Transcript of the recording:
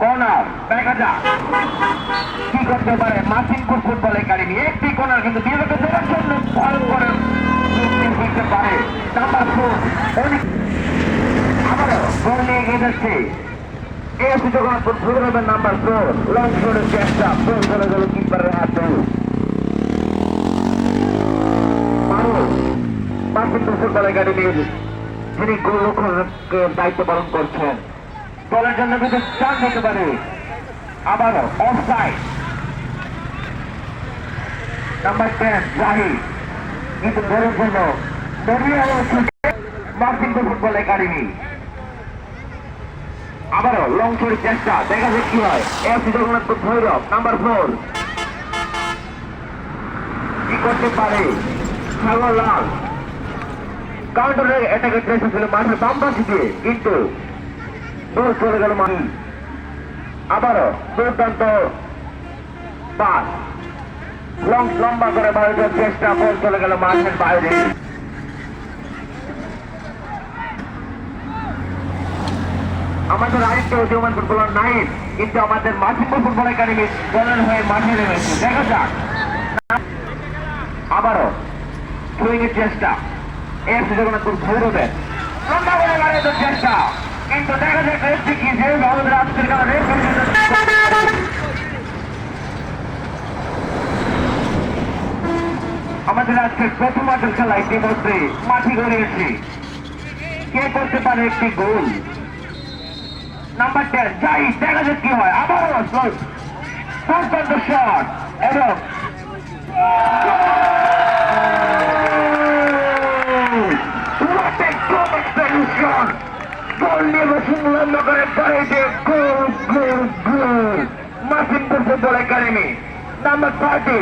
Corner দেখা যাক। কি করতে পারে একটি কর্নার কিন্তু দেওয়ার জন্য করতে পারে। নাম্বার ফোর অনেক আবারও গোল নিয়ে এগিয়ে যাচ্ছে এসি জগন্নাথপুর ফুটবলের নাম্বার লং চেষ্টা চলে গেল কিপারের যিনি গোলরক্ষকের দায়িত্ব পালন করছেন। দলের জন্য কিন্তু চান দিতে পারে। আবারও offside number ten Zahid. কিন্তু দলের জন্য মার্কিনপুর ফুটবল একাডেমি। আবারও লং শোরের চেষ্টা, দেখা যাক কি হয়। FC Jagannathpur Bhairab number four কি করতে পারে? সাগর লাল। কাউন্টারে এটাকে ট্রেস ছিল মাঠের দিয়ে, কিন্তু দূর চলে গেল মানি আবারও দুর্দান্ত পাস। লং, লম্বা করে ভারতের চেষ্টা, বল চলে গেল মাঠের বাইরে। আমাদের আরেকটা উদীয়মান ফুটবলার নাইন কিন্তু আমাদের মাসিমপুর ফুটবল একাডেমি দলের হয়ে মাঠে নেমেছে। দেখা যাক। আবারও থ্রোয়িং এর চেষ্টা। এফসি ভৈরবের লম্বা করে চেষ্টা। আমাদের আজকের প্রথম মাঠের খেলা ইতিমধ্যে মাঠে গড়িয়েছি কে করতে পারে একটি গোল? নাম্বার টেন যাই দেখা যাক কি হয়। আবারও শট এবং গোল নিয়ে বসুন লম্ব করে বাড়িতে গোল গোল গোল থার্টি